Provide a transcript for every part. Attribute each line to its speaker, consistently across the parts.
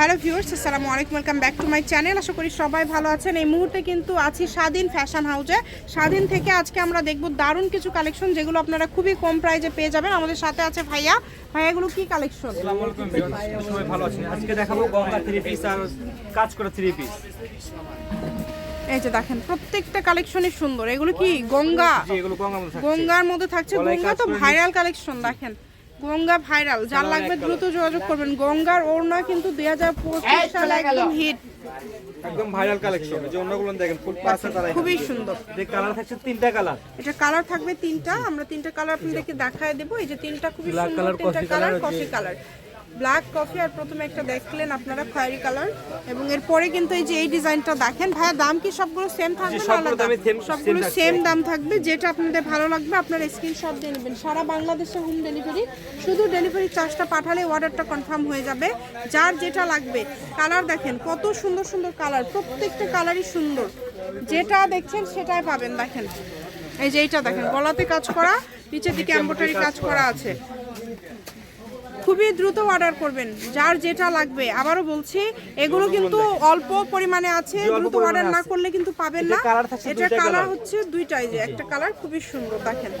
Speaker 1: Hello viewers আসসালামু আলাইকুম welcome back to my channel. আশা করি সবাই ভালো আছেন। এই মুহূর্তে কিন্তু আছি স্বাধীন ফ্যাশন হাউসে স্বাধীন থেকে আজকে আমরা দেখব দারুণ কিছু কালেকশন যেগুলো আপনারা খুবই কম প্রাইজে পেয়ে যাবেন। আমাদের সাথে আছে ভাইয়া। ভাইয়াগুলো কি কালেকশন?
Speaker 2: আসসালামু আলাইকুম সবাই ভালো আছেন আজকে দেখাবো গঙ্গা থ্রি পিস আর কাজ করা থ্রি পিস
Speaker 1: এই যে দেখেন প্রত্যেকটা কালেকশনই সুন্দর। এগুলো কি? গঙ্গা?
Speaker 2: এগুলো
Speaker 1: গঙ্গার মধ্যে থাকছে। গঙ্গা তো ভাইরাল কালেকশন দেখেন। গঙ্গা ভাইরাল যার লাগবে দ্রুত যোগাযোগ করবেন। গঙ্গার ওড়না কিন্তু দুই হাজার পঁচিশ সালে একদম হিট
Speaker 2: একদম ভাইরাল কালেকশন যে অন্যগুলো দেখেন ফুল পাশে তারা
Speaker 1: খুবই সুন্দর।
Speaker 2: যে কালার থাকছে তিনটা কালার
Speaker 1: এটা কালার থাকবে তিনটা আমরা তিনটা কালার আপনাদেরকে দেখায় দেব। এই যে তিনটা খুবই সুন্দর তিনটা colour coffee colour black coffee আর প্রথমে একটা দেখলেন আপনারা খয়েরি কালার। এবং এরপরে কিন্তু এই যে এই ডিজাইনটা দেখেন ভাইয়া দাম কি সবগুলো সেম থাকবে না
Speaker 2: সবগুলো
Speaker 1: সেম দাম থাকবে যেটা আপনাদের ভালো লাগবে আপনারা স্ক্রিনশট দিয়ে নেবেন। সারা বাংলাদেশে হোম ডেলিভারি শুধু ডেলিভারি চার্জটা পাঠালে অর্ডারটা কনফার্ম হয়ে যাবে। যার যেটা লাগবে কালার দেখেন কত সুন্দর সুন্দর কালার প্রত্যেকটা কালারই সুন্দর। যেটা দেখছেন সেটাই পাবেন দেখেন। এই যে এইটা দেখেন গলাতে কাজ করা নিচের দিকে এম্বোটারি কাজ করা। আছে। খুবই দ্রুত অর্ডার করবেন যার যেটা লাগবে। আবারও বলছি এগুলো কিন্তু অল্প পরিমাণে আছে দ্রুত অর্ডার না করলে কিন্তু পাবেন না। এটা কালার হচ্ছে দুইটাই যে একটা কালার খুবই সুন্দর দেখেন।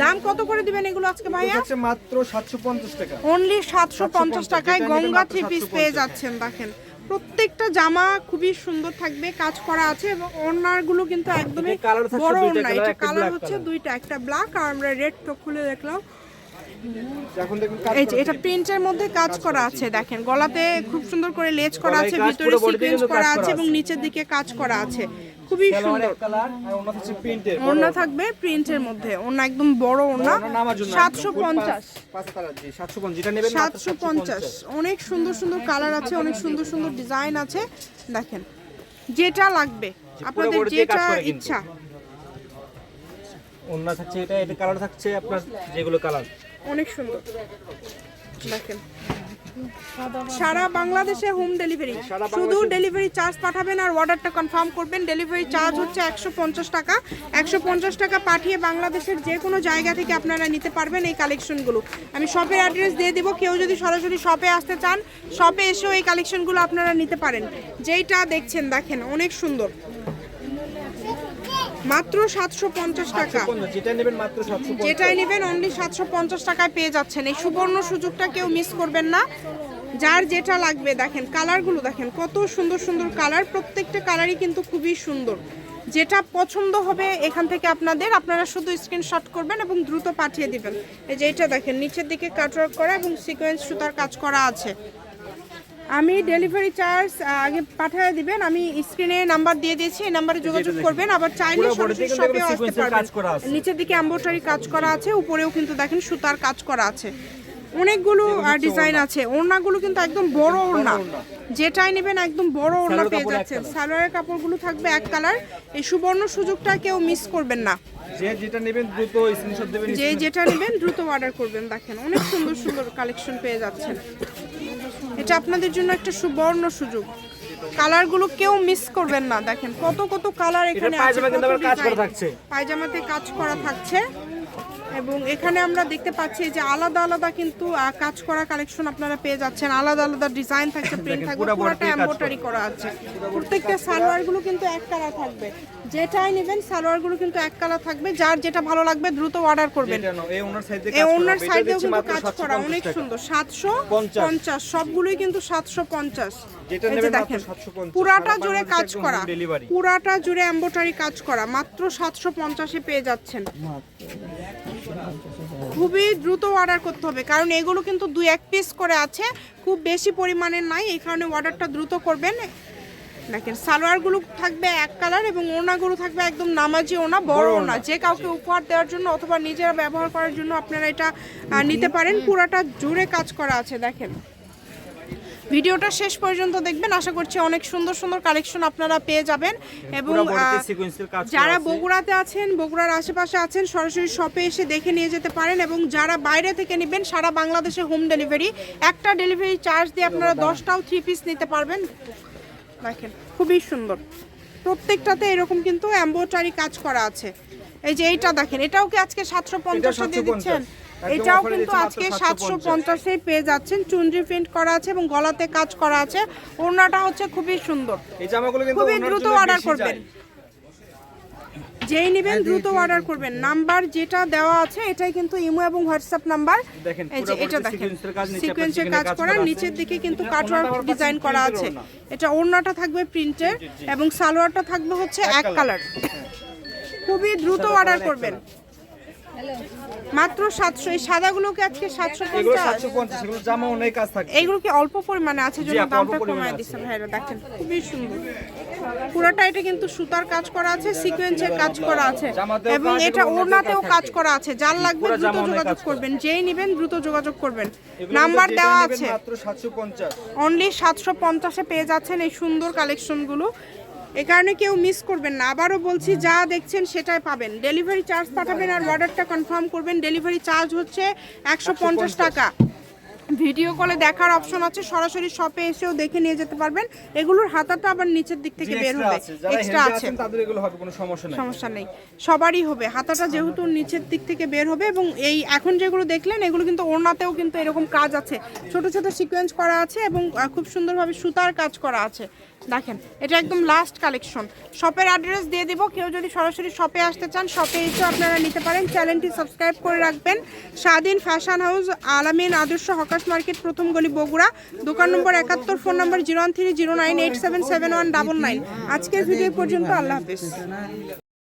Speaker 1: দাম কত করে দিবেন এগুলো আজকে ভাইয়া?
Speaker 2: মাত্র 750 টাকা।
Speaker 1: অনলি সাতশো পঞ্চাশ
Speaker 2: 750
Speaker 1: টাকায় গঙ্গা থ্রি পিস পেয়ে যাচ্ছেন দেখেন। প্রত্যেকটা জামা খুবই সুন্দর থাকবে কাজ করা আছে এবং ওড়নাগুলো কিন্তু একদমই বড় ওড়না। এটা কালার হচ্ছে দুইটা একটা ব্ল্যাক আর আমরা রেড তো খুলে দেখলাম। এই যে এটা প্রিন্টের মধ্যে কাজ করা আছে দেখেন। গলাতে খুব সুন্দর করে লেজ করা আছে ভিতরে সিকোয়েন্স করা আছে এবং নিচের দিকে কাজ করা আছে। খুবই সুন্দর। ওড়না থাকবে প্রিন্টের মধ্যে। ওড়না একদম বড় ওড়না। সাতশো পঞ্চাশ।
Speaker 2: পাঁচ কালার জি 750 যেটা
Speaker 1: সাতশো পঞ্চাশ। অনেক সুন্দর সুন্দর কালার আছে অনেক সুন্দর সুন্দর ডিজাইন আছে। দেখেন যেটা লাগবে আপনাদের যেটা ইচ্ছা।
Speaker 2: ওনা থাকছে এটা এটা কালার থাকছে আপনার যেগুলো কালার
Speaker 1: অনেক সুন্দর। দেখেন। সারা বাংলাদেশে হোম ডেলিভারি শুধু ডেলিভারি চার্জ পাঠাবেন আর অর্ডারটা কনফার্ম করবেন। ডেলিভারি চার্জ হচ্ছে একশো পঞ্চাশ টাকা। একশো পঞ্চাশ টাকা পাঠিয়ে বাংলাদেশের যে কোনো জায়গা থেকে আপনারা নিতে পারবেন এই কালেকশনগুলো আমি শপের অ্যাড্রেস দিয়ে দিব। কেউ যদি সরাসরি শপে আসতে চান শপে এসেও এই কালেকশনগুলো আপনারা নিতে পারেন। যেইটা দেখছেন দেখেন অনেক সুন্দর। মাত্র সাতশো পঞ্চাশ টাকা।
Speaker 2: যেটা নেবেন মাত্র
Speaker 1: যেটাই নেবেন অনলি সাতশো পঞ্চাশ টাকায় পেয়ে যাচ্ছেন। এই সুবর্ণ সুযোগটা কেউ মিস করবেন না। যার যেটা লাগবে দেখেন কালারগুলো দেখেন কত সুন্দর সুন্দর কালার। প্রত্যেকটা কালারই কিন্তু খুবই সুন্দর। যেটা পছন্দ হবে এখান থেকে আপনাদের আপনারা শুধু স্ক্রিনশট করবেন এবং দ্রুত পাঠিয়ে দিবেন। এই যে এটা দেখেন নিচের দিকে কাটওয়ার্ক করা এবং সিকোয়েন্স সুতার কাজ করা আছে। আমি ডেলিভারি চার্জ আগে পাঠিয়ে দিবেন। আমি স্ক্রিনে নাম্বার দিয়ে দিয়েছি এই নাম্বারে যোগাযোগ করবেন। আবার চাইলে সরাসরি শপেও আসতে পারবেন। নিচের দিকে এম্বোটারি কাজ করা আছে উপরেও কিন্তু দেখেন সুতার কাজ করা আছে। অনেকগুলো ডিজাইন আছে। ওড়নাগুলো কিন্তু একদম বড় ওড়না। যেটাই নেবেন একদম বড় ওড়না পেয়ে যাচ্ছেন। সালোয়ারের কাপড়গুলো থাকবে এক কালার এই সুবর্ণ সুযোগটা কেউ মিস করবেন না।
Speaker 2: যে যেটা নেবেন দ্রুত স্ক্রিনশট দেবেন
Speaker 1: যে যেটা নেবেন দ্রুত অর্ডার করবেন দেখেন। অনেক সুন্দর সুন্দর কালেকশন পেয়ে যাচ্ছেন। এটা আপনাদের জন্য একটা সুবর্ণ সুযোগ। কালারগুলো কেউ মিস করবেন না দেখেন। কত কত কালার এখানে। পায়জামাতে কাজ করা থাকছে। এবং এখানে আমরা দেখতে পাচ্ছি যে আলাদা আলাদা কিন্তু কাজ করা কালেকশন আপনারা পেয়ে যাচ্ছেন। আলাদা আলাদা ডিজাইন থাকছে প্রিন্ট থাকবে পুরোটা। এমব্রয়ডারি করা আছে। প্রত্যেকটা সালোয়ারগুলো কিন্তু এক কালার থাকবে। যেটাই নেবেন সালোয়ারগুলো কিন্তু এক কালার থাকবে। যার যেটা ভালো লাগবে দ্রুত অর্ডার করবেন।
Speaker 2: এই ওনার
Speaker 1: সাইডেও কিন্তু কাজ করা অনেক সুন্দর। সাতশো
Speaker 2: পঞ্চাশ।
Speaker 1: সবগুলোই কিন্তু সাতশো পঞ্চাশ।
Speaker 2: যেটা নেবেন মাত্র
Speaker 1: দেখেন
Speaker 2: 750
Speaker 1: পুরাটা জুড়ে কাজ করা। পুরাটা জুড়ে এম্বোটারি কাজ করা মাত্র সাতশো পঞ্চাশে পেয়ে যাচ্ছেন। খুবই দ্রুত অর্ডার করতে হবে। কারণ এগুলো কিন্তু দুই এক পিস করে আছে। খুব বেশি পরিমাণের নাই এই কারণে অর্ডারটা দ্রুত করবেন। দেখেন সালোয়ারগুলো থাকবে এক কালার এবং ওনাগুলো থাকবে একদম নামাজি ওনা বড় ওনা যে কাউকে উপহার দেওয়ার জন্য অথবা নিজেরা ব্যবহার করার জন্য আপনারা এটা নিতে পারেন। পুরাটা জুড়ে কাজ করা আছে দেখেন। ভিডিওটা শেষ পর্যন্ত দেখবেন। আশা করছি অনেক সুন্দর সুন্দর কালেকশন আপনারা পেয়ে যাবেন এবং
Speaker 2: কাজ করা
Speaker 1: যারা বগুড়াতে আছেন বগুড়ার আশেপাশে আছেন সরাসরি শপে এসে দেখে নিয়ে যেতে পারেন এবং যারা বাইরে থেকে নেবেন সারা বাংলাদেশে হোম ডেলিভারি একটা ডেলিভারি চার্জ দিয়ে আপনারা দশটাও থ্রি পিস নিতে পারবেন। দেখেন খুবই সুন্দর। প্রত্যেকটাতে এরকম কিন্তু এম্বোটারি কাজ করা আছে। এই যে এইটা দেখেন এটাও কি আজকে সাতশো পঞ্চাশে দিয়ে দিচ্ছেন? এটাও কিন্তু আজকে সাতশো পঞ্চাশে। পেয়ে যাচ্ছেন। চুনরি প্রিন্ট করা আছে এবং গলাতে কাজ করা আছে। ওড়নাটা হচ্ছে খুবই সুন্দর।
Speaker 2: এই জামাগুলো কিন্তু
Speaker 1: খুবই দ্রুত অর্ডার করবেন। যেই নেবেন দ্রুত অর্ডার করবেন। নাম্বার যেটা দেওয়া আছে এটাই কিন্তু ইমো এবং হোয়াটসঅ্যাপ নাম্বার। এই যে এটা দেখেন।
Speaker 2: সিকোয়েন্সের কাজ,
Speaker 1: করা নিচের দিকে কিন্তু
Speaker 2: এটা
Speaker 1: কাটওয়ার্ক ডিজাইন করা আছে। এটা ওড়নাটা থাকবে প্রিন্টের এবং সালোয়ারটা থাকবে হচ্ছে এক কালার খুবই দ্রুত অর্ডার করবেন। মাত্র সাতশো এই সাদাগুলোকে আজকে সাতশো পঞ্চাশ।
Speaker 2: এগুলো জামা অনেক কাজ থাকে।
Speaker 1: এইগুলো কি অল্প পরিমাণে আছে? জন্য দামটা কমায় ভাইরা দেখেন খুবই সুন্দর। পুরোটা এটা কিন্তু সুতার কাজ করা আছে সিকোয়েন্সের কাজ করা আছে। এবং এটা ওড়নাতেও
Speaker 2: কাজ
Speaker 1: করা আছে। যার লাগবে দ্রুত যোগাযোগ করবেন। যেই নেবেন দ্রুত যোগাযোগ করবেন। নাম্বার দেওয়া আছে। অনলি সাতশো পঞ্চাশে। পেয়ে যাচ্ছেন এই সুন্দর কালেকশনগুলো এ কারণে কেউ মিস করবেন না। আবারও বলছি যা দেখছেন সেটাই পাবেন। ডেলিভারি চার্জ পাঠাবেন আর অর্ডারটা কনফার্ম করবেন। ডেলিভারি চার্জ হচ্ছে একশো পঞ্চাশ টাকা। ভিডিও কলে দেখার অপশন আছে। সরাসরি শপে এসেও দেখে নিয়ে যেতে পারবেন। এগুলোর হাতাটা আবার নিচের দিক থেকে বের হবে। এক্সট্রা আছে।
Speaker 2: তাদের এগুলো হবে কোনো সমস্যা নেই।
Speaker 1: সমস্যা নেই। সবারই হবে। হাতাটা যেহেতু নিচের দিক থেকে বের হবে এবং এই এখন যেগুলো দেখলেন এগুলো কিন্তু ওড়নাতেও কিন্তু এরকম কাজ আছে। ছোট ছোট সিকোয়েন্স করা আছে এবং খুব সুন্দরভাবে সুতার কাজ করা আছে। দেখেন, এটা একদম লাস্ট কালেকশন শপের অ্যাড্রেস দিয়ে দিব, কেউ যদি সরাসরি শপে আসতে চান শপে এসে আপনারা নিতে পারেন। চ্যানেলটি সাবস্ক্রাইব করে রাখবেন। স্বাধীন ফ্যাশন হাউস আলামিন আদর্শ হকাশ মার্কেট, প্রথম গলি বগুড়া। দোকান নম্বর একাত্তর phone number zero three zero nine eight seven seven one double nine আজকের ভিডিও পর্যন্ত, আল্লাহ হাফিজ।